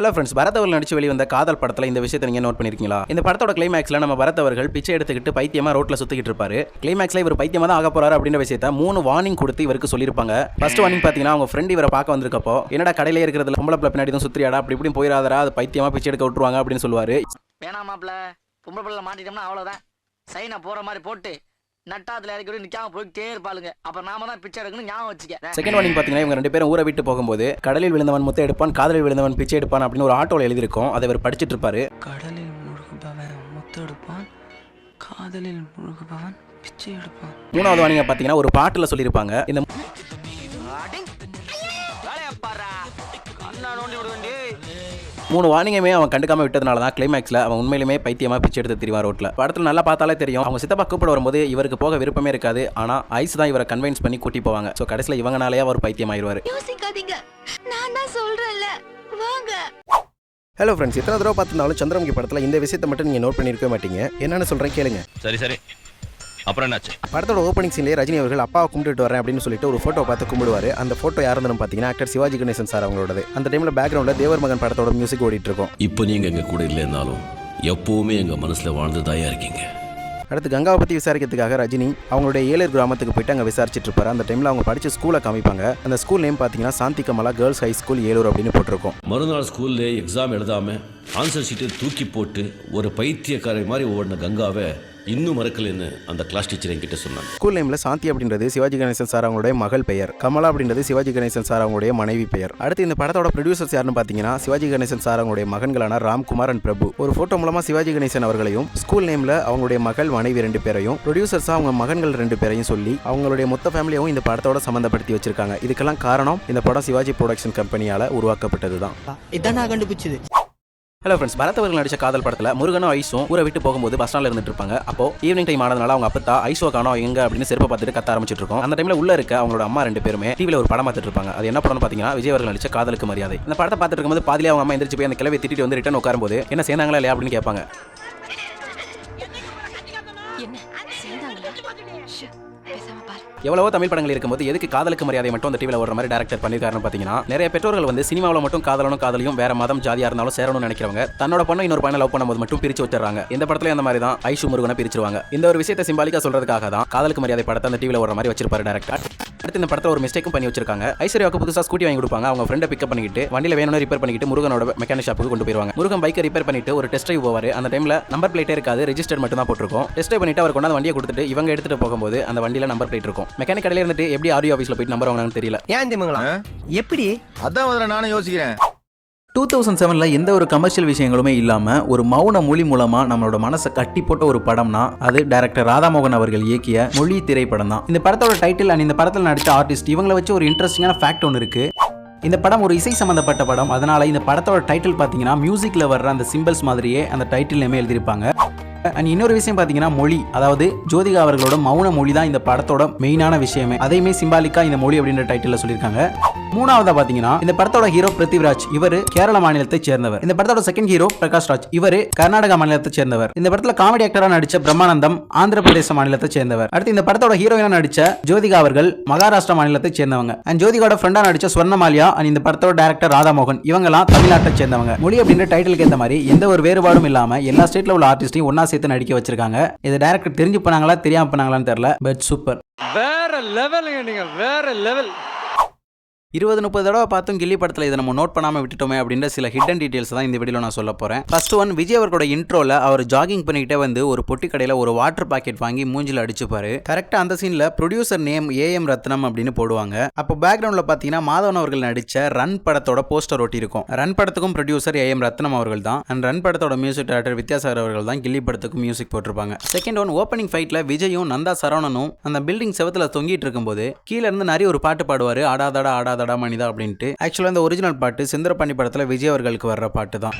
Hello friends Bharat அவர்கள் நடிச்சு வெளிவந்த காதல் படத்தில் இந்த விஷயத்தை நீங்கள் நோட் பண்ணிருக்கீங்களா? இந்த படத்தோட கிளைமேக்ஸில் நம்ம பரத் அவர்கள் பிச்சை எடுத்துக்கிட்டு பைத்தியமாக ரோட்டில் சுற்றிக்கிட்டு இருப்பாரு. கிளைமேக்ஸில் இவர் பைத்தியமாக தான் ஆக போறாரு அப்படின்ற விஷயத்த மூணு வார்னிங் கொடுத்து இவருக்கு சொல்லியிருப்பாங்க. ஃபர்ஸ்ட் வார்னிங் பார்த்தீங்கன்னா அவங்க ஃப்ரெண்ட் இவரை பார்க்க வந்திருக்கப்போ என்னடா கடையில் இருக்கிறதுல பொம்பளை பிள்ளை பின்னாடி தான் சுற்றியாடா அப்படி இப்படி போயிடாதரா அது பைத்தியமாக பிச்சை எடுக்க விட்டுருவாங்க அப்படின்னு சொல்லுவாரு. வேணாமாப்ல மாப்ள பொம்பளை பிள்ளை மாட்டிட்டோம்னா அவ்வளோதான் சைனை போகிற மாதிரி போட்டு நட்டாத்துல இறக்கி விட்டு நிக்காம போயிட்டே இருப்பாளுங்க. அப்ப நாம தான் பிச்சை எடுக்கணும் ஞாபகம் வச்சுக்க செகண்ட் வார்னிங் பார்த்தீங்கன்னா இவங்க ரெண்டு பேரும் ஊரை விட்டு போகும்போது கடலில் விழுந்தவன் முத்தை எடுப்பான் காதலில் விழுந்தவன் பிச்சை எடுப்பான் அப்படின்னு ஒரு ஆட்டோவில் எழுதியிருக்கும். அதை இவர் படிச்சிட்டு இருப்பாரு. கடலில் முழுகுபவன் முத்தெடுப்பான் காதலில் முழுகுபவன் பிச்சை எடுப்பான். மூணாவது வார்னிங்க பார்த்தீங்கன்னா ஒரு பாட்டில் சொல்லியிருப்பாங்க. இந்த மூணு வார்னிங்குமே அவன் கண்டுக்காம விட்டதுனால தான் கிளைமேக்ஸில் அவன் உண்மையிலுமே பைத்தியமா பிச்சை எடுத்து திரிவார் ரோட்டில் படத்தில் நல்லா பார்த்தாலே தெரியும். அவங்க சித்தப்பா கூப்பிட வரும்போது இவருக்கு போக விருப்பமே இருக்காது. ஆனால் ஐஸ் தான் இவரை கன்வின்ஸ் பண்ணி கூட்டி போவாங்க. ஸோ கடைசியில் இவங்கனாலேயே அவர் பைத்தியமாயிருவார். யோசிக்காதீங்க. நான் தான் சொல்றேன்ல. வாங்க. ஹலோ ஃப்ரெண்ட்ஸ் எத்தனை தடவை பார்த்துருந்தாலும் சந்திரமுகி படத்தில் இந்த விஷயத்தை மட்டும் நீங்கள் நோட் பண்ணியிருக்கவே மாட்டீங்க. என்னென்னு சொல்கிறேன் கேளுங்க. சரி சரி. அப்புறம் என்னாச்சு? படத்தோட ஓப்பனிங் சீன்லேயே ரஜினி அவர்கள் அப்பாவை கும்பிட்டுட்டு வரேன் அப்படின்னு சொல்லிட்டு ஒரு ஃபோட்டோ பார்த்து கும்பிடுவார். அந்த ஃபோட்டோ யாருன்னு பார்த்தீங்கன்னா ஆக்டர் சிவாஜி கணேசன் சார் அவங்களோடது. அந்த டைமில் பேக்ரவுண்டில் தேவர் மகன் படத்தோட மியூசிக் ஓடிட்டு இருக்கும் இப்போ நீங்க எங்க கூட இல்லைன்னாலும் எப்பவுமே எங்க மனசுல வாழ்ந்துதாயா இருக்கீங்க. அடுத்து கங்காவை பற்றி விசாரிக்கிறதுக்காக ரஜினி அவங்களுடைய ஏழர் கிராமத்துக்கு போயிட்டு அங்கே விசாரிச்சுட்டு இருப்பாரு அந்த டைமில் அவங்க படித்த ஸ்கூலை காமிப்பாங்க. அந்த ஸ்கூல் நேம் பார்த்தீங்கன்னா Shanthi Kamala girls high school Elur அப்படின்னு போட்டிருக்கும். மறுநாள் ஸ்கூல்ல எக்ஸாம் எழுதாம ஆன்சர் ஷீட்டை தூக்கி போட்டு ஒரு பைத்தியக்காரை மாதிரி ஓடின கங்காவை இன்னும் மறக்கலைன்னு அந்த கிளாஸ் டீச்சர் என்கிட்ட சொன்னாங்க. ஸ்கூல் நேமில் சாந்தி அப்படின்றது சிவாஜி கணேசன் சார் அவங்களுடைய மகள் பெயர். கமலா அப்படின்றது சிவாஜி கணேசன் சார் அவங்களுடைய மனைவி பெயர். அடுத்து இந்த படத்தோட ப்ரொடியூசர்ஸ் யாருன்னு பார்த்தீங்கன்னா சிவாஜி கணேசன் சார் அவங்களுடைய மகன்களான ராம்குமார் அண்ட் பிரபு. ஒரு ஃபோட்டோ மூலமாக சிவாஜி கணேசன் அவர்களையும் ஸ்கூல் நேமில் அவங்களுடைய மகள் மனைவி ரெண்டு பேரையும் ப்ரொடியூசர்ஸாக அவங்க மகன்கள் ரெண்டு பேரையும் சொல்லி அவங்களுடைய மொத்த ஃபேமிலியாவும் இந்த படத்தோட சம்மந்தப்படுத்தி வச்சிருக்காங்க. இதுக்கெல்லாம் காரணம் இந்த படம் சிவாஜி ப்ரொடக்ஷன் கம்பெனியால் உருவாக்கப்பட்டது தான் இதான் நான் கண்டுபிடிச்சது. ஹலோ ஃப்ரெண்ட்ஸ் பரத் அவர்கள் நடிச்ச காதல் படத்தில் முருகனும் ஐஸும் ஊரை விட்டு போகும்போது பஸ் ஸ்டாண்டில் இருந்துட்டு இருப்பாங்க. அப்போ ஈவினிங் டைம் ஆனதுனால அவங்க அப்பத்தா ஐஸோ காணோம் எங்க அப்படின்னு செருப்பை பார்த்துட்டு கத்த ஆரம்பிச்சிட்டு இருக்கோம். அந்த டைம்ல உள்ள இருக்க அவங்களோட அம்மா ரெண்டு பேருமே டிவியில் ஒரு படம் பார்த்துட்டு இருப்பாங்க. அது என்ன படம்னு பார்த்தீங்கன்னா விஜய் அவர்கள் நடிச்ச காதலுக்கு மரியாதை. இந்த படத்தை பார்த்துட்டு இருக்கும்போது பாதிலே அவங்க அம்மா எந்திரிச்சு போய் அந்த கிளவி திட்டிட்டு வந்து ரிட்டன் உட்காரும்போது என்ன சேர்ந்தாங்களா இல்லையா? அப்படின்னு கேட்பாங்க. எவ்வளவோ தமிழ் படங்கள் இருக்கும்போது எதுக்கு காதலுக்கு மரியாதை மட்டும் அந்த டிவியில் ஓடுற மாதிரி டேரக்டர் பண்ணியிருக்காருன்னு பார்த்தீங்கன்னா நிறைய பெற்றோர்கள் வந்து சினிமாவில் மட்டும் காதலனும் காதலியும் வேற மதம் ஜாதியா இருந்தாலும் சேரணும்னு நினைக்கிறவங்க தன்னோட பொண்ணை இன்னொரு பையனை லவ் பண்ணும்போது மட்டும் பிரிச்சு வச்சிடறாங்க. இந்த படத்துல அந்த மாதிரி தான் ஐஷு முருகனை பிரிச்சிருவாங்க. இந்த ஒரு விஷயத்தை சிம்பாலிக்கா சொல்றதுக்காக தான் காதலுக்கு மரியாதை படத்தை அந்த டிவியில் ஓடுற மாதிரி வச்சிருப்பாரு டேரக்டர் அடுத்து இந்த படத்தில் ஒரு மிஸ்டேக்கும் பண்ணி வச்சிருக்காங்க. ஐஸ்வர்யாவுக்கு புதுசாக ஸ்கூட்டி வாங்கி கொடுப்பாங்க. அவங்க ஃப்ரெண்டை பிக்கப் பண்ணிக்கிட்டு வண்டியில் வேணும்னு ரிப்பேர் பண்ணிக்கிட்டு முருகனோட மெக்கானிக் ஷாப்புக்கு கொண்டு போயிருவாங்க. முருகன் பைக்கை ரிப்பேர் பண்ணிட்டு ஒரு டெஸ்ட் ட்ரைவ் போவார். அந்த டைமில் நம்பர் பிளேட்டே இருக்காது ரெஜிஸ்டர் மட்டும் தான் போட்டிருக்கும் டெஸ்ட் பண்ணிட்டு அவர் கொண்டாந்து வண்டியை கொடுத்துட்டு இவங்க எடுத்துட்டு போகும்போது அந்த வண்டியில் நம்பர் பிளேட் இருக்கும். மெக்கானிக் கடையில் இருந்துட்டு எப்படி ஆடியோ ஆஃபீஸில் போயிட்டு நம்பர் வாங்கினான்னு தெரியல. ஏன் திமுங்களா எப்படி? அதான் முதல்ல நானும் யோசிக்கிறேன். டூ தௌசண்ட் செவனில் எந்த ஒரு கமர்ஷியல் விஷயங்களுமே இல்லாமல் ஒரு மௌன மொழி மூலமாக நம்மளோட மனசை கட்டி போட்ட ஒரு படம்னா அது டைரக்டர் ராதாமோகன் அவர்கள் இயக்கிய மொழி திரைப்படம் தான் இந்த படத்தோட டைட்டில் அண்ட் இந்த படத்தில் நடித்த ஆர்டிஸ்ட் இவங்களை வச்சு ஒரு இன்ட்ரெஸ்டிங்கான ஃபேக்ட் ஒன்று இருக்கு. இந்த படம் ஒரு இசை சம்பந்தப்பட்ட படம். அதனால இந்த படத்தோட டைட்டில் பார்த்தீங்கன்னா மியூசிக்கில் வர்ற அந்த சிம்பிள்ஸ் மாதிரியே அந்த டைட்டில் நேமே எழுதியிருப்பாங்க. அண்ட் இன்னொரு விஷயம் பார்த்தீங்கன்னா மொழி. அதாவது ஜோதிகா அவர்களோட மௌன மொழி தான் இந்த படத்தோட மெயினான விஷயமே. அதையுமே சிம்பாலிக்கா இந்த மொழி அப்படின்ற டைட்டில் சொல்லியிருக்காங்க. மூணாவதா பாத்தீங்கன்னா இந்த படத்தோட ஹீரோ பிருத்திவிராஜ் இவர் கேரள மாநிலத்தை சேர்ந்தவர். இந்த படத்தோட செகண்ட் ஹீரோ பிரகாஷ் ராஜ் இவர் கர்நாடகா மாநிலத்தை சேர்ந்தவர். இந்த படத்துல காமெடி ஆக்டரா நடிச்ச பிரம்மானந்தம் ஆந்திர பிரதேச மாநிலத்தை சேர்ந்தவர். அடுத்து இந்த படத்தோட ஹீரோயினா நடிச்ச ஜோதிகா அவர்கள் மகாராஷ்டிரா மாநிலத்தை சேர்ந்தவங்க. அண்ட் ஜோதிகாவோட ஃப்ரெண்டா நடிச்ச ஸ்வர்ணமாலியா அண்ட் இந்த படத்தோட டேரக்டர் ராதாமோகன் இவங்கெல்லாம் தமிழ்நாட்டை சேர்ந்தவங்க. மொழி அப்படின்ற டைட்டிலுக்கு ஏற்ற மாதிரி எந்த ஒரு வேறுபாடும் இல்லாம எல்லா ஸ்டேட்ல உள்ள ஆர்டிஸ்டையும் ஒன்னா சேர்த்து நடிக்க வச்சிருக்காங்க. இது டேரக்டர் தெரிஞ்சு பண்ணாங்களா தெரியாம பண்ணாங்களான்னு தெரியல பட் சூப்பர் வேற லெவலுங்க நீங்க வேற லெவல் இருபது முப்பது தடவை பார்த்தும் கில்லி படத்தில் இதை நம்ம நோட் பண்ணாமல் விட்டுட்டோமே அப்படின்ற சில ஹிடன் டீடைல்ஸ் தான் இந்த வீடியோவில் நான் சொல்ல போகிறேன் ஃபர்ஸ்ட் ஒன் விஜய் அவர்களோட இன்ட்ரோல அவர் ஜாகிங் பண்ணிக்கிட்டே வந்து ஒரு பொட்டி கடையில் ஒரு வாட்டர் பாக்கெட் வாங்கி மூஞ்சில் அடிச்சுப்பாரு. கரெக்டாக அந்த சீனில் ப்ரொடியூசர் நேம் ஏஎம் ரத்னம் அப்படின்னு போடுவாங்க. அப்போ பேக்ரவுண்டில் பார்த்தீங்கன்னா மாதவன் அவர்கள் நடித்த ரன் படத்தோட போஸ்டர் ஒட்டி இருக்கும். ரன் படத்துக்கும் ப்ரொடியூசர் ஏஎம் ரத்னம் அவர்கள் தான். அண்ட் ரன் படத்தோட மியூசிக் டேரக்டர் வித்யாசாகர் அவர்கள் தான் கில்லி படத்துக்கும் மியூசிக் போட்டிருப்பாங்க. செகண்ட் ஒன் ஓப்பனிங் ஃபைட்டில் விஜயும் நந்தா சரவணனும் அந்த பில்டிங் செவத்தில் தொங்கிட்டு இருக்கும்போது கீழே இருந்து நிறைய ஒரு பாட்டு பாடுவார். ஆடாதடா ஆடாதடா மனிதா அப்படின்ட்டு. ஆக்சுவலாக இந்த ஒரிஜினல் பாட்டு செந்தரப்பாண்டி படத்தில் விஜய் அவர்களுக்கு வர்ற பாட்டு தான்.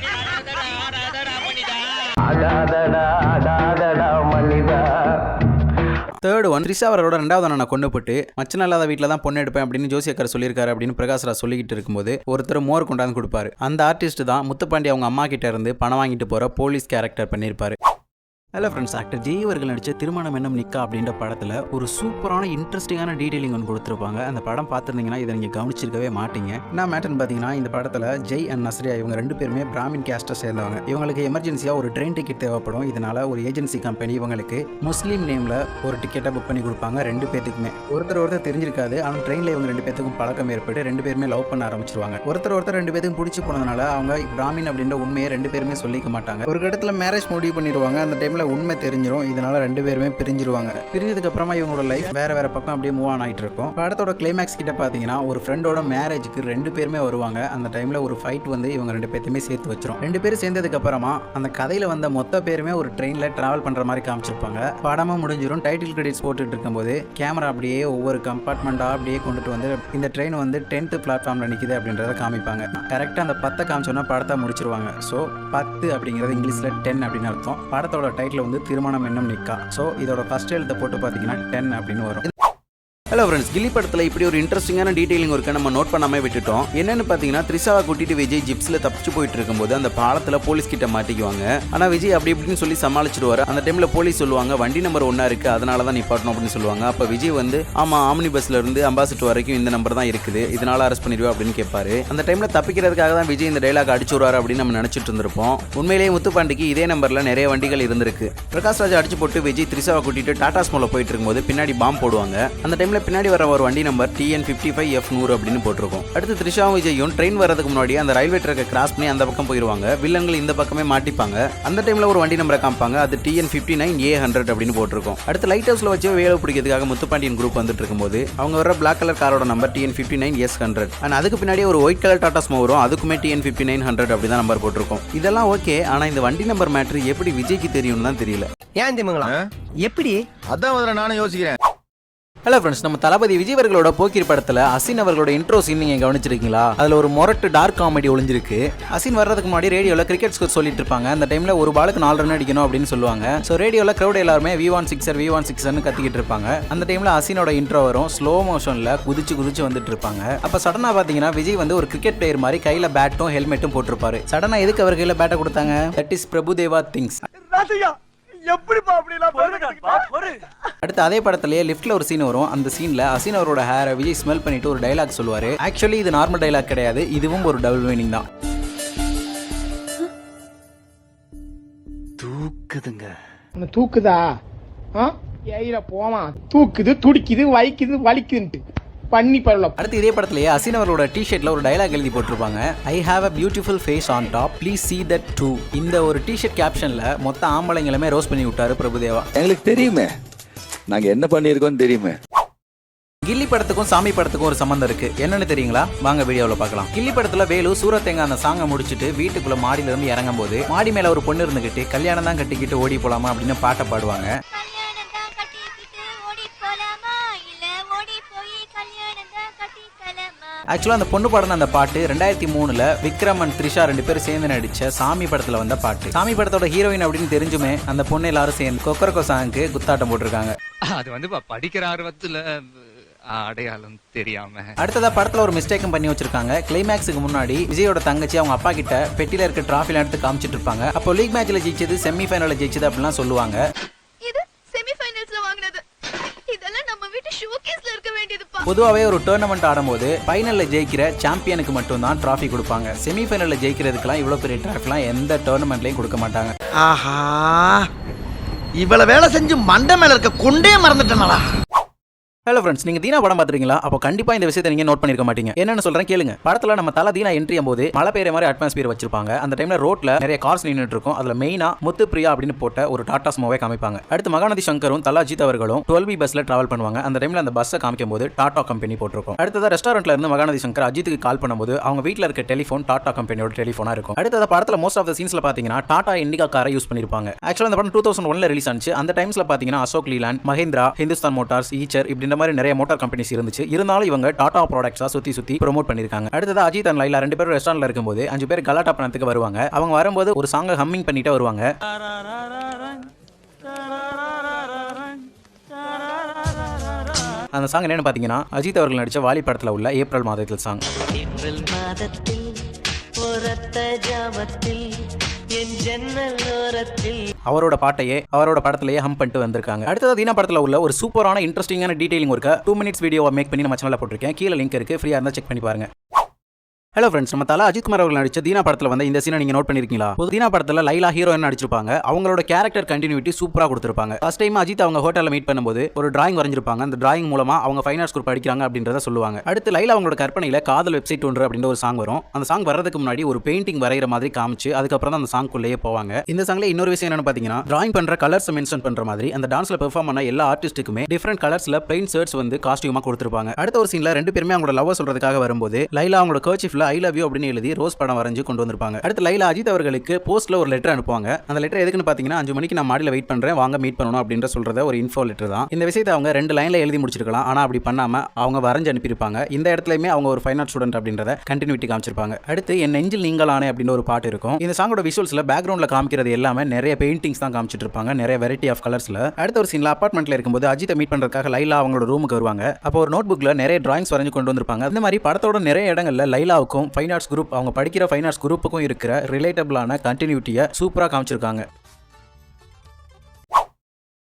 தேர்ட் ஒன் த்ரிஷா அவரோட ரெண்டாவது நான் கொண்டு போட்டு மச்சன் இல்லாத வீட்டில் தான் பொண்ணு எடுப்பேன் அப்படின்னு ஜோசியக்கார் சொல்லியிருக்காரு அப்படின்னு பிரகாஷ்ராஜ் சொல்லிக்கிட்டு இருக்கும்போது ஒருத்தர் மோர் கொண்டாந்து கொடுப்பாரு. அந்த ஆர்டிஸ்ட் தான் முத்துப்பாண்டி அவங்க அம்மா கிட்ட இருந்து பணம் வாங்கிட்டு போற போலீஸ் கேரக்டர் பண்ணியிருப்பாரு. ஹலோ ஃப்ரெண்ட்ஸ் ஆக்டர் ஜெய் அவர்கள் நடித்த திருமணம் என்னும் நிக்கா அப்படின்ற படத்தில் ஒரு சூப்பரான இன்ட்ரெஸ்டிங்கான டீடைலிங் ஒன்று கொடுத்துருப்பாங்க. அந்த படம் பார்த்துருந்தீங்கன்னா இதை நீங்கள் கவனிச்சிருக்கவே மாட்டீங்க. என்ன மேட்டர்னு பார்த்தீங்கன்னா இந்த படத்தில் ஜெய் அண்ட் நஸ்ரியா இவங்க ரெண்டு பேருமே பிராமின் கேஸ்ட்டை சேர்ந்தவங்க. இவங்களுக்கு எமர்ஜென்சியாக ஒரு ட்ரெயின் டிக்கெட் தேவைப்படும். இதனால ஒரு ஏஜென்சி கம்பெனி இவங்களுக்கு முஸ்லீம் நேமில் ஒரு டிக்கெட்டை புக் பண்ணி கொடுப்பாங்க ரெண்டு பேத்துக்குமே. ஒருத்தர் ஒருத்தர் தெரிஞ்சிருக்காது. ஆனால் ட்ரெயினில் இவங்க ரெண்டு பேத்துக்கும் பழக்கம் ஏற்பட்டு ரெண்டு பேருமே லவ் பண்ண ஆரம்பிச்சிருவாங்க. ஒருத்தர் ஒருத்தர் ரெண்டு பேத்துக்கும் பிடிச்சி போனதுனால அவங்க பிராமின் அப்படின்ற உண்மையை ரெண்டு பேருமே சொல்லிக்க மாட்டாங்க. ஒரு இடத்துல மேரேஜ் முடிவு பண்ணிடுவாங்க. அந்த டைமில் உண்மை தெரிஞ்சிடும் இதனால ரெண்டு பேருமே பிரிஞ்சிருவாங்க. பிரிஞ்சதுக்கு அப்புறமா இவங்களோட லைஃப் வேற வேற பக்கம் அப்படியே மூவ் ஆன் ஆகிட்டு இருக்கும். படத்தோட கிளைமேக்ஸ் கிட்ட பார்த்தீங்கன்னா ஒரு ஃப்ரெண்டோட மேரேஜுக்கு ரெண்டு பேருமே வருவாங்க. அந்த டைமில் ஒரு ஃபைட் வந்து இவங்க ரெண்டு பேர்த்தையுமே சேர்த்து வச்சிரும். ரெண்டு பேரும் சேர்ந்ததுக்கு அப்புறமா அந்த கதையில் வந்த மொத்த பேருமே ஒரு ட்ரெயினில் டிராவல் பண்ணுற மாதிரி காமிச்சிருப்பாங்க. படமும் முடிஞ்சிரும். டைட்டில் கிரெடிட்ஸ் போட்டுட்டு இருக்கும்போது கேமரா அப்படியே ஒவ்வொரு கம்பார்ட்மெண்ட்டாக அப்படியே கொண்டுட்டு வந்து இந்த ட்ரெயின் வந்து டென்த்து பிளாட்ஃபார்மில் நிற்கிது அப்படின்றத காமிப்பாங்க. கரெக்டாக அந்த பத்தை காமிச்சோன்னா படத்தை முடிச்சிருவாங்க. ஸோ பத்து அப்படிங்கிறது இங்கிலீஷில் டென் அப்படின்னு அர்த்தம். படத்தோட டைட்டில் வந்து திருமணம் என்னும் நிக்கா. ஸோ இதோட ஃபர்ஸ்ட் எழுத்தை போட்டு பார்த்தீங்கன்னா டென் அப்படின்னு வரும். ஹலோ ஃப்ரெண்ட்ஸ் கில்லி படத்தில் இப்படி ஒரு இன்ட்ரெஸ்டிங்கான டீடைலிங் ஒர்க்கை நம்ம நோட் பண்ணாமல் விட்டுட்டோம். என்னன்னு பார்த்தீங்கன்னா த்ரிஷாவை கூட்டிட்டு விஜய் ஜிப்ஸில் தப்பிச்சு போயிட்டு இருக்கும்போது அந்த பாலத்தில் போலீஸ் கிட்ட மாட்டிக்குவாங்க. ஆனால் விஜய் அப்படி இப்படின்னு சொல்லி சமாளிச்சிடுவார். அந்த டைமில் போலீஸ் சொல்லுவாங்க வண்டி நம்பர் ஒன்றா இருக்கு அதனால தான் நிப்பாட்டணும் அப்படின்னு சொல்லுவாங்க. அப்போ விஜய் வந்து ஆமாம் ஆம்னி பஸ்ல இருந்து அம்பாசிட்டர் வரைக்கும் இந்த நம்பர் தான் இருக்குது. இதனால அரெஸ்ட் பண்ணிடுவா அப்படின்னு கேட்பாரு அந்த டைமில் தப்பிக்கிறதுக்காக தான் விஜய் இந்த டைலாக் அடிச்சு விடுவார் அப்படின்னு நம்ம நினச்சிட்டு இருந்திருப்போம். உண்மையிலேயே முத்துப்பாண்டிக்கு இதே நம்பரில் நிறைய வண்டிகள் இருந்திருக்கு. பிரகாஷ் ராஜ் அடிச்சு போட்டு விஜய் த்ரிஷாவை கூட்டிட்டு டாடா ஸ்மோல போயிட்டு இருக்கும்போது பின்னாடி பாம்பு போடுவாங்க. அந்த டைமில் பின்னாடி வர ஒரு வண்டி number TN fifty five F நூறு அப்படின்னு போட்டிருக்கும். அடுத்து த்ரிஷாவும் விஜயும் ட்ரெயின் வரதுக்கு முன்னாடி அந்த ரயில்வே ட்ராக்கை கிராஸ் பண்ணி அந்த பக்கம் போயிடுவாங்க வில்லன்கள் இந்த பக்கமே மாட்டிப்பாங்க. அந்த டைமில் ஒரு வண்டி நம்பரை காமிப்பாங்க. அது TN fifty nine A hundred அப்படின்னு போட்டிருக்கும். அடுத்து லைட் ஹவுஸில் வச்சு வேலை பிடிக்கிறதுக்காக முத்துப்பாண்டியன் குரூப் வந்துட்டு இருக்கும்போது அவங்க வர பிளாக் கலர் காரோட number TN fifty nine S hundred and அதுக்கு பின்னாடி ஒரு ஒயிட் கலர் டாடா ஸ்மோ வரும். அதுக்குமே டிஎன் ஃபிஃப்டி நைன் ஹண்ட்ரட் அப்படி தான் நம்பர் போட்டிருக்கும். இதெல்லாம் ஓகே ஆனால் இந்த வண்டி நம்பர் மேட்ரு எப்படி விஜய்க்கு தெரியும்னு தான் தெரியல. ஏன் திமுங்களா எப்படி? அதான் நானும் யோசிக்கிறேன். ஹலோ ஃப்ரெண்ட்ஸ் நம்ம தளபதி விஜய் அவர்களோட போக்கிரி படத்தில் அசின் அவர்களோட இன்ட்ரோ சீன் நீங்கள் கவனிச்சிருக்கீங்களா? அதில் ஒரு மொரட்டு டார்க் காமெடி ஒளிஞ்சிருக்கு. அசின் வர்றதுக்கு முன்னாடி ரேடியோவில் கிரிக்கெட் ஸ்கோர் சொல்லிட்டு இருப்பாங்க. அந்த டைமில் ஒரு பாலுக்கு நாலு ரன் அடிக்கணும் அப்படின்னு சொல்லுவாங்க. ஸோ ரேடியோவில் க்ரௌட் எல்லாருமே V one sixer V one சிக்ஸர்னு கத்திக்கிட்டு இருப்பாங்க. அந்த டைமில் அசினோட இன்ட்ரோ வரும். ஸ்லோ மோஷனில் குதிச்சு குதிச்சு வந்துட்டு இருப்பாங்க. அப்போ சடனாக பார்த்தீங்கன்னா விஜய் வந்து ஒரு கிரிக்கெட் பிளேயர் மாதிரி கையில் பேட்டும் ஹெல்மெட்டும் போட்டிருப்பாரு. சடனாக எதுக்கு அவர் கையில் பேட்டை கொடுத்தாங்க? தட் இஸ் பிரபுதேவா திங்ஸ் அடுத்து அதே படத்துலயே லிஃப்ட்ல ஒரு சீன் வரும். அந்த சீன்ல அசின் அவரோட ஹேரை விஜய் ஸ்மெல் பண்ணிட்டு ஒரு டைலாக் சொல்லுவாரு. ஆக்சுவலி இது நார்மல் டைலாக் கிடையாது. இதுவும் ஒரு டபுள் மீனிங் தான். உன்னை தூக்குதா? ஆ? ஏயில போவான். தூக்குது துடிக்குது வலிக்குது வலிக்குதுன்ட்டு. பண்ணி பரவல. அடுத்து இதே படத்துலயே அசின் அவரோட டி ஷர்ட்ல ஒரு டைலாக் எழுதி போட்டிருப்பாங்க. I have a beautiful face on top please see that too இந்த ஒரு டி ஷர்ட் கேப்ஷன்ல மொத்த ஆம்பளைங்களுமே ரோஸ் பண்ணி விட்டாரு பிரபுதேவா. எங்களுக்கு தெரியுமே. நாங்க என்ன பண்ணியிருக்கோம் தெரியுமே. கில்லி படத்துக்கும் சாமி படத்துக்கும் ஒரு சம்மந்தம் இருக்கு. என்னன்னு தெரியுங்களா? வாங்க வீடியோவில் பார்க்கலாம். கில்லி படத்துல வேலு சூரத்தேங்க அந்த சாங்கை முடிச்சுட்டு வீட்டுக்குள்ள மாடியில இருந்து இறங்கும் போது மாடி மேல ஒரு பொண்ணு இருந்துகிட்டு கல்யாணம் தான் கட்டிக்கிட்டு ஓடி போலாமா அப்படின்னு பாட்டை பாடுவாங்க. ஆக்சுவலாக அந்த பொண்ணு பாடின அந்த பாட்டு ரெண்டாயிரத்தி மூணுல விக்ரம் அண்ட் த்ரிஷா ரெண்டு பேரும் சேர்ந்து நடிச்ச சாமி படத்துல வந்த பாட்டு. சாமி படத்தோட ஹீரோயின் அப்படின்னு தெரிஞ்சுமே அந்த பொண்ணு எல்லாரும் சேர்ந்து கொக்கரக்கோ சாங்க்கு குத்தாட்டம் போட்டிருக்காங்க. அது வந்து படிக்கிற ஆர்வத்துல அடையாளம் தெரியாம. அடுத்ததா படத்துல ஒரு மிஸ்டேக்கும் பண்ணி வச்சிருக்காங்க. கிளைமேக்ஸுக்கு முன்னாடி விஜயோட தங்கச்சி அவங்க அப்பா கிட்ட பெட்டியில இருக்க டிராஃபில எடுத்து காமிச்சிட்டு இருப்பாங்க. அப்போ லீக் மேட்ச்ல ஜெயிச்சது செமி ஃபைனல்ல ஜெயிச்சது அப்படிலாம் சொல்லுவாங்க இது செமிஃபைனல்ஸ்ல வாங்குனது இதெல்லாம் நம்ம வீட்டு ஷோகேஸ்ல இருக்க வேண்டியதுப்பா பொதுவாகவே ஒரு டோர்னமெண்ட் ஆடும்போது ஃபைனல்ல ஜெயிக்கிற சாம்பியனுக்கு மட்டும்தான் ட்ராஃபி கொடுப்பாங்க. செமிஃபைனலில் ஜெயிக்கிறதுக்கெல்லாம் இவ்வளோ பெரிய ட்ராஃபிலாம் எந்த டோர்னமெண்ட்லையும் கொடுக்க மாட்டாங்க. ஆஹா. இவ்வளவு வேலை செஞ்சு மண்டை மேல இருக்க கொண்டே மறந்துட்டேனடா. ஹலோ ஃப்ரெண்ட்ஸ் நீங்க தீனா படம் பார்த்துருக்கீங்களா? அப்போ கண்டிப்பா இந்த விஷயத்தை நீங்க நோட் பண்ணிருக்க மாட்டீங்க. என்னன்னு சொல்றேன் கேளுங்க. படத்துல நம்ம தலை தீனா என்ட்ரி போது மழை பெய்ற மாதிரி அட்மாஸ்பியர் வச்சிருப்பாங்க. அந்த டைம்ல ரோட்ல நிறைய கார்ஸ் நின்றுட்டு இருக்கும். அதுல மெயினா முத்து பிரியா அப்படின்னு போட்ட ஒரு டாடா ஸ்மோவை காமிப்பாங்க. அடுத்து மகாநதி சங்கரும் தலாஜித் அவர்களும் டுவெல் பி பஸ்ல டிராவல் பண்ணுவாங்க. அந்த டைம்ல அந்த பஸ்ஸை காமிக்கும் போது டாடா கம்பெனி போட்டிருக்கும். அடுத்ததா ரெஸ்டாரண்ட்ல இருந்து மகாநதி சங்கர் அஜித்துக்கு கால் பண்ணும்போது அவங்க வீட்ல இருக்க டெலிஃபோன் டாடா கம்பெனியோட டெலிஃபோனா இருக்கும். அடுத்ததா படத்துல மோஸ்ட் ஆஃப் த சீன்ஸ்ல பாத்தீங்கன்னா டாடா இண்டிகா காரை யூஸ் பண்ணிருப்பாங்க. ஆக்சுவலா அந்த படம் டூ தௌசண்ட் ஒன்ல ரிலீஸ் ஆனிச்சு. அந்த டைம்ஸ்ல பாத்தீங்கன்னா அசோக் லீலாண்ட் மஹிந்திரா ஹிந்துஸ்தான் மோட்டார்ஸ் ஈச்சர் இப்படி இந்த மாதிரி நிறைய மோட்டார் கம்பெனிஸ் இருந்துச்சு. இருந்தாலும் இவங்க டாடா ப்ராடக்ட்ஸா சுத்தி சுத்தி ப்ரோமோட் பண்ணிருக்காங்க. அடுத்தது அஜித் அண்ட் லைலா ரெண்டு பேரும் ரெஸ்டாரண்ட்ல இருக்கும்போது அஞ்சு பேர் கலாட்டா பணத்துக்கு வருவாங்க. அவங்க வரும்போது ஒரு சாங்கை ஹம்மிங் பண்ணிட்டே வருவாங்க. அந்த சாங் என்னன்னு பாத்தீங்கன்னா அஜித் அவர்கள் நடிச்ச வாலி படத்துல உள்ள ஏப்ரல் மாதத்தில் சாங் ஏப்ரல் மாதத்தில் ஜாமத்தில் அவரோட பாட்டையே அவரோட படத்திலேயே ஹம் பண்ணிட்டு வந்திருக்காங்க. அடுத்தது தீனா படத்தில் உள்ள ஒரு சூப்பரான இன்ட்ரெஸ்டிங்கான டீடைலிங் இருக்க டூ மினிட்ஸ் வீடியோவை மேக் பண்ணி நம்ம சேனலில் போட்டிருக்கேன். கீழே லிங்க் இருக்கு. ஃப்ரீயாக இருந்தால் செக் பண்ணி பாருங்க. ஹலோ ஃப்ரெண்ட்ஸ் நம்ம தலை அஜித் குமார் அவர்கள் நடிச்ச தீனா படத்தில் வந்து இந்த சீனை நீங்கள் நோட் பண்ணிருக்கீங்களா? ஒரு தீனா படத்தில் லைலா ஹீரோயின் நடிச்சிருப்பாங்க. அவங்களோட கேரக்டர் கண்டினியூட்டி சூப்பராக கொடுத்துருப்பாங்க. ஃபர்ஸ்ட் டைம் அஜித் அவங்க ஹோட்டலில் மீட் பண்ணும்போது ஒரு டிராயிங் வரைஞ்சிருப்பாங்க. அந்த டிராயிங் மூலமாக அவங்க ஃபைன் ஆர்ட்ஸ் குரூப் படிக்கிறாங்க அப்படின்றத சொல்லுவாங்க. அடுத்து லைலா அவங்களோட கற்பனையில் காதல் வெப்சைட் ஒன்று அப்படின்ற ஒரு சாங் வரும். அந்த சாங் வர்றதுக்கு முன்னாடி ஒரு பெயிண்டிங் வரைகிற மாதிரி காமிச்சு அதுக்கப்புறம் தான் அந்த சாங்குள்ளேயே போவாங்க. இந்த சாங்ல இன்னொரு விஷயம் என்னன்னு பார்த்தீங்கன்னா டிராயிங் பண்ற கலர்ஸ் மென்ஷன் பண்ணுற மாதிரி அந்த டான்ஸ்ல பெர்ஃபார்ம் பண்ண எல்லா ஆர்டிஸ்ட்டுக்குமே டிஃப்ரெண்ட் கலர்ஸில் பிளைன் ஷர்ட்ஸ் வந்து காஸ்டியூமா கொடுத்துருப்பாங்க. அடுத்த ஒரு சீனில் ரெண்டு பேருமே அவங்களோட லவ் சொல்றதுக்காக வரும்போது லைலா அவங்களோட கர்ச்சிஃபில் ஐ லவ் யூ அப்படின்னு எழுதி ரோஸ் படம் வரைஞ்சு கொண்டு வந்திருப்பாங்க. அடுத்து லைலா அஜித் அவர்களுக்கு போஸ்ட்ல ஒரு லெட்டர் அனுப்புவாங்க. அந்த லெட்டர் எதுக்குன்னு பார்த்தீங்கன்னா அஞ்சு மணிக்கு நான் மாடியில் வெயிட் பண்றேன் வாங்க மீட் பண்ணணும் அப்படின்ற சொல்றத ஒரு இன்ஃபோ லெட்டர் தான். இந்த விஷயத்தை அவங்க ரெண்டு லைன்ல எழுதி முடிச்சிருக்கலாம். ஆனா அப்படி பண்ணாம அவங்க வரைஞ்சு அனுப்பியிருப்பாங்க. இந்த இடத்துலயுமே அவங்க ஒரு ஃபைன் ஆர்ட் ஸ்டூடெண்ட் அப்படின்றத கண்டினியூட்டி காமிச்சிருப்பாங்க. அடுத்து என் நெஞ்சில் நீங்களானே அப்படின்னு ஒரு பாட்டு இருக்கும். இந்த சாங்கோட விஷுவல்ஸ்ல பேக்ரவுண்ட்ல காமிக்கிறது எல்லாமே நிறைய பெயிண்டிங்ஸ் தான் காமிச்சிட்டு இருப்பாங்க நிறைய வெரைட்டி ஆஃப் கலர்ஸ்ல அடுத்த ஒரு சீன்ல அபார்ட்மெண்ட்ல இருக்கும்போது அஜித்தை மீட் பண்றதுக்காக லைலா அவங்களோட ரூமுக்கு வருவாங்க. அப்போ ஒரு நோட் புக்ல நிறைய டிராயிங்ஸ் வரைஞ்சு கொண்டு வந்திருப்பாங்க. இந்த மாதிரி படத்தோட நிறைய இடங்கள்ல ஃபைன் ஆர்ட்ஸ் குரூப் அவங்க படிக்கிற ஃபைன் ஆர்ட்ஸ் குரூப்புக்கும் இருக்கிற ரிலேட்டபிளான கண்டினியூட்டியை சூப்பராக காமிச்சிருக்காங்க.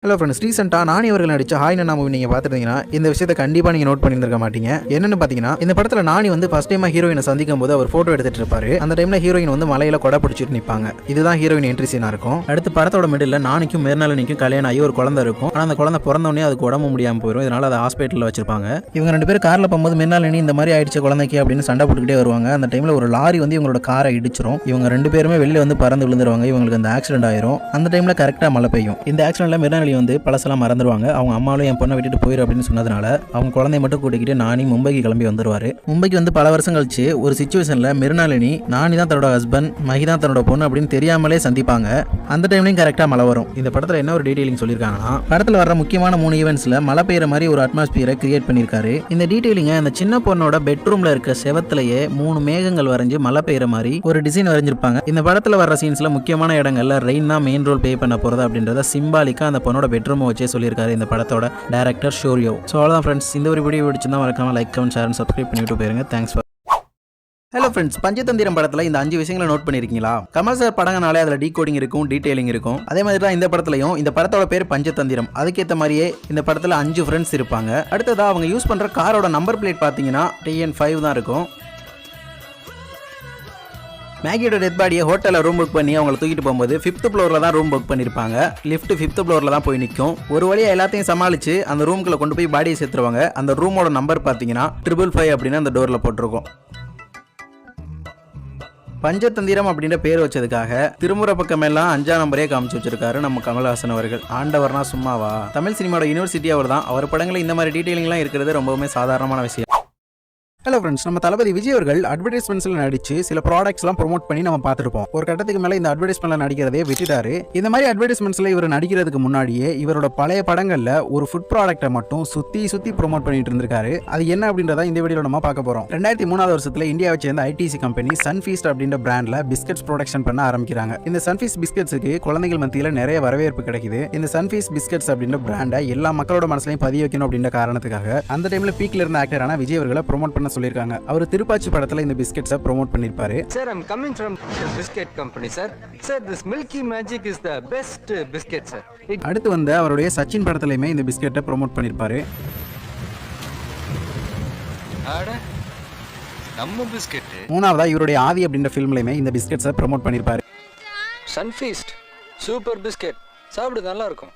ஹலோ ஃப்ரெண்ட்ஸ் ரீசெண்டாக நானி அவர்கள் நடிச்ச ஹாய் நன்னா மூவி நீங்கள் பார்த்துருந்தீங்கன்னா இந்த விஷயத்தை கண்டிப்பாக நீங்கள் நோட் பண்ணியிருக்க மாட்டீங்க. என்னன்னு பார்த்தீங்கன்னா இந்த படத்தில் நானி வந்து ஃபஸ்ட் டைமாக ஹீரோயினை சந்திக்கும் போது அவர் ஃபோட்டோ எடுத்துட்டு இருப்பாரு. அந்த டைமில் ஹீரோயின் வந்து மலையில கொடை பிடிச்சிட்டு நிற்பாங்க இதுதான் ஹீரோயின் என்ட்ரி சீனாக இருக்கும். அடுத்து படத்தோட மிடில் நானிக்கும் மேர்னாலினிக்கும் கல்யாணம் ஆகி ஒரு குழந்தை இருக்கும். ஆனால் அந்த குழந்தை பிறந்தோடனே அதுக்கு உடம்பு முடியாமல் போயிடும் இதனால் அதை ஹாஸ்பிட்டலில் வச்சிருப்பாங்க. இவங்க ரெண்டு பேரும் காரில் போகும்போது மேர்னாலினி இந்த மாதிரி ஆயிடுச்சு குழந்தைக்கு அப்படின்னு சண்டை போட்டுக்கிட்டே வருவாங்க. அந்த டைமில் ஒரு லாரி வந்து இவங்களோட காரை இடிச்சிரும். இவங்க ரெண்டு பேருமே வெளியில் வந்து பறந்து விழுந்துருவாங்க. இவங்களுக்கு அந்த ஆக்சிடென்ட் ஆயிரும். அந்த டைமில் கரெக்டாக மழை பெய்யும். இந்த ஆக்சிடென்ட்ல முதலாளி வந்து பழசெல்லாம் மறந்துடுவாங்க அவங்க அம்மாவும் என் பொண்ணை விட்டுட்டு போயிரு அப்படின்னு சொன்னதுனால அவங்க குழந்தைய மட்டும் கூட்டிக்கிட்டு நானி மும்பைக்கு கிளம்பி வந்துருவாரு. மும்பைக்கு வந்து பல வருஷம் கழிச்சு ஒரு சுச்சுவேஷனில் மிருணாலினி நானி தான் தன்னோட ஹஸ்பண்ட் மகி தான் தன்னோட பொண்ணு அப்படின்னு தெரியாமலே சந்திப்பாங்க. அந்த டைம்லையும் கரெக்டாக மழை வரும். இந்த படத்தில் என்ன ஒரு டீடைலிங் சொல்லியிருக்காங்கன்னா படத்தில் வர முக்கியமான மூணு ஈவெண்ட்ஸில் மழை பெய்கிற மாதிரி ஒரு அட்மாஸ்பியரை கிரியேட் பண்ணியிருக்காரு. இந்த டீடைலிங்க அந்த சின்ன பொண்ணோட பெட்ரூமில் இருக்க செவத்திலேயே மூணு மேகங்கள் வரைஞ்சு மழை பெய்யுற மாதிரி ஒரு டிசைன் வரைஞ்சிருப்பாங்க. இந்த படத்தில் வர சீன்ஸில் முக்கியமான இடங்கள்ல ரெயின் தான் மெயின் ரோல் பே பண்ண போகிறது அப்படின்றத சிம்பாலிக்காக அந்த பொண்ணோட பெட்ரூமை வச்சே சொல்லியிருக்காரு இந்த படத்தோட டேரக்டர் ஷோரியோ ஸோ அவ்வளோதான் ஃப்ரெண்ட்ஸ் இந்த ஒரு வீடியோ பிடிச்சிருந்தா மறக்காம லைக் கமெண்ட் ஷேர் சப்ஸ்கிரைப் பண்ணிட்டு போயிருங்க. Thanks for hello friends Panchathanthiram படத்தில் இந்த அஞ்சு விஷயங்களை நோட் பண்ணியிருக்கீங்களா கமல் சார் படங்கனாலே அதில் டீகோடிங் இருக்கும் டீடைலிங் இருக்கும். அதே மாதிரி தான் இந்த படத்துலையும் இந்த படத்தோட பேர் பஞ்சதந்திரம். அதுக்கேற்ற மாதிரியே இந்த படத்தில் அஞ்சு ஃப்ரெண்ட்ஸ் இருப்பாங்க. அடுத்ததாக அவங்க யூஸ் பண்ணுற காரோட நம்பர் பிளேட் பார்த்தீங்கன்னா டிஎன் ஃபைவ் தான் இருக்கும். மேகியோட டெத் பாடியை ஹோட்டலில் ரூம் புக் பண்ணி அவங்களை தூக்கிட்டு போகும்போது ஃபிஃப்த் ஃப்ளோரில் தான் ரூம் புக் பண்ணியிருப்பாங்க லிஃப்ட் ஃபிஃப்த் ஃப்ளோரில் தான் போய் நிற்கும் ஒரு வழியாக எல்லாத்தையும் சமாளித்து அந்த ரூம்குள்ளே கொண்டு போய் பாடியை சேர்த்துருவாங்க அந்த ரூமோட நம்பர் பார்த்தீங்கன்னா ட்ரிபிள் ஃபைவ் அப்படின்னு அந்த டோரில் போட்டிருக்கும். பஞ்சதந்திரம் அப்படின்ற பேர் வச்சதுக்காக திருமுறை பக்கமெல்லாம் அஞ்சாம் நம்பரே காமிச்சு வச்சிருக்காரு நம்ம கமல்ஹாசன் அவர்கள். ஆண்டவர்னா சும்மாவா? தமிழ் சினிமாவோட யூனிவர்சிட்டி அவர் தான் அவர் படங்களில் இந்த மாதிரி டீட்டெயிலிங்லாம் இருக்கிறது ரொம்பவுமே சாதாரணமான விஷயம். ஹலோ ஃப்ரெண்ட்ஸ் நம்ம தளபதி விஜய் அவர்கள் அட்வர்டைஸ்மெண்ட்ஸ்ல நடிச்சு சில ப்ராடக்ட்ஸ்லாம் ப்ரோமோட் பண்ணி நம்ம பார்த்துருப்போம். ஒரு கட்டத்துக்கு மேல இந்த அட்வர்டைஸ்மெண்ட்ல நடிக்கிறதே விட்டுட்டாரு. இந்த மாதிரி அட்வர்டைஸ்மெண்ட்ஸ்ல இவர் நடிக்கிறதுக்கு முன்னாடியே இவரோட பழைய படங்களில் ஒரு ஃபுட் ப்ராடக்ட்டை மட்டும் சுத்தி சுத்தி ப்ரோமோட் பண்ணிட்டு இருந்திருக்காரு. அது என்ன அப்படின்றத இந்த வீடியோ நம்ம பார்க்க போறோம். ரெண்டாயிரத்தி மூணாவது வருஷத்துல இந்தியாவை சேர்ந்த ஐடிசி கம்பெனி சன்ஃபீஸ்ட் அப்படின்ற பிராண்ட்ல பிஸ்கட்ஸ் ப்ரொடக்ஷன் பண்ண ஆரம்பிக்கிறாங்க. இந்த சன்ஃபீஸ்ட் பிஸ்கட்ஸுக்கு குழந்தைகள் மத்தியில் நிறைய வரவேற்பு கிடைக்குது. இந்த சன்ஃபீஸ் பிஸ்கட்ஸ் அப்படின்ற பிராண்டை எல்லா மக்களோட மனசுலையும் பதிய வைக்கணும் அப்படின்ற காரணத்துக்காக அந்த டைம்ல பீக்ல இருந்த ஆக்டரான விஜய் அவர்களை ப்ரோமோட் பண்ண சொல்லியிருக்காங்க அவர் திருப்பாச்சி படத்தில் இந்த பிஸ்கெட்ஸை ப்ரோமோட் பண்ணியிருப்பாரு Sir, I'm coming from biscuit company, sir. Sir, this Milky Magic is the best uh, biscuit, sir. It அடுத்து வந்து அவருடைய சச்சின் படத்துலையுமே இந்த பிஸ்கெட்டை ப்ரோமோட் பண்ணியிருப்பாரு நம்ம பிஸ்கெட் மூணாவதா இவருடைய ஆதி அப்படின்ற ஃபிலிம்லையுமே இந்த பிஸ்கெட்ஸை ப்ரோமோட் பண்ணியிருப்பாரு Sunfeast. சூப்பர் பிஸ்கெட் சாப்பிடு நல்லா இருக்கும்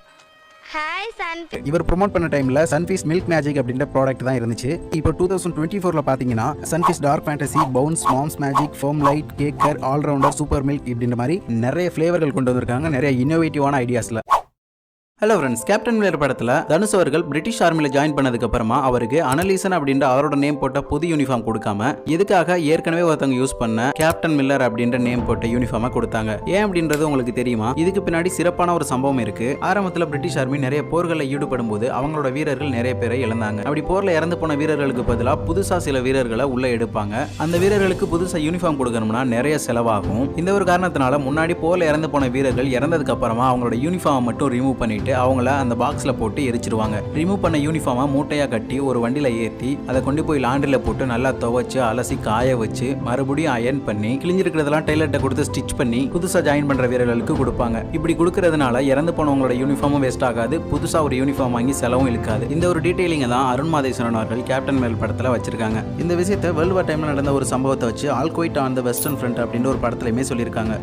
ஹாய் சன் இவர் ப்ரோமோட் பண்ண டைம்ல சன்ஃபீஸ் மில்க் மேஜிக் அப்படின்ற ப்ராடக்ட் தான் இருந்துச்சு. இப்போ டூ தௌசண்ட் டுவெண்ட்டி ஃபோர்ல பாத்தீங்கன்னா Sunfeast dark fantasy bounce mom's magic farmlite caker allrounder super milk இப்படின்ற மாதிரி நிறைய ஃபிளேவர்கள் கொண்டு வந்திருக்காங்க. நிறைய இன்னோவேட்டிவான ஐடியாஸ்ல ஹலோ ஃப்ரெண்ட்ஸ் கேப்டன் மில்லர் படத்தில் தனுஷ் அவர்கள் பிரிட்டிஷ் ஆர்மியில் ஜாயின் பண்ணதுக்கு அப்புறமா அவருக்கு அனலீசன் அப்படின்ற அவரோட நேம் போட்ட புது யூனிஃபார்ம் கொடுக்காம இதுக்காக ஏற்கனவே ஒருத்தவங்க யூஸ் பண்ண கேப்டன் மில்லர் அப்படின்ற நேம் போட்ட யூனிஃபார்மை கொடுத்தாங்க. ஏன் அப்படின்றது உங்களுக்கு தெரியுமா? இதுக்கு பின்னாடி சிறப்பான ஒரு சம்பவம் இருக்கு. ஆரம்பத்தில் பிரிட்டிஷ் ஆர்மி நிறைய போர்களில் ஈடுபடும் போது அவங்களோட வீரர்கள் நிறைய பேரை இழந்தாங்க. அப்படி போரில் இறந்து போன வீரர்களுக்கு பதிலாக புதுசா சில வீரர்களை உள்ள எடுப்பாங்க. அந்த வீரர்களுக்கு புதுசாக யூனிஃபார்ம் கொடுக்கணும்னா நிறைய செலவாகும். இந்த ஒரு காரணத்தினால முன்னாடி போரில் இறந்து போன வீரர்கள் இறந்ததுக்கு அப்புறமா அவங்களோட யூனிஃபார்மை மட்டும் ரிமூவ் பண்ணிட்டு பண்ணிட்டு அவங்கள அந்த பாக்ஸில் போட்டு எரிச்சிருவாங்க. ரிமூவ் பண்ண யூனிஃபார்மை மூட்டையாக கட்டி ஒரு வண்டியில் ஏற்றி அதை கொண்டு போய் லாண்டரியில் போட்டு நல்லா துவைச்சு அலசி காய வச்சு மறுபடியும் அயர்ன் பண்ணி கிழிஞ்சிருக்கிறதெல்லாம் டெய்லர்கிட்ட கொடுத்து ஸ்டிச் பண்ணி புதுசாக ஜாயின் பண்ணுற வீரர்களுக்கு கொடுப்பாங்க. இப்படி கொடுக்கறதுனால இறந்து போனவங்களோட யூனிஃபார்மும் வேஸ்ட் ஆகாது. புதுசாக ஒரு யூனிஃபார்ம் வாங்கி செலவும் இழுக்காது. இந்த ஒரு டீட்டெயிலிங்கை தான் அருண் மாதேஸ்வரன் அவர்கள் கேப்டன் மேல் படத்தில் வச்சிருக்காங்க. இந்த விஷயத்தை வேர்ல்டு வார் டைமில் நடந்த ஒரு சம்பவத்தை வச்சு all on the western front அப்படின்ற ஒரு படத்துலையுமே சொல்லியிருக்காங்க.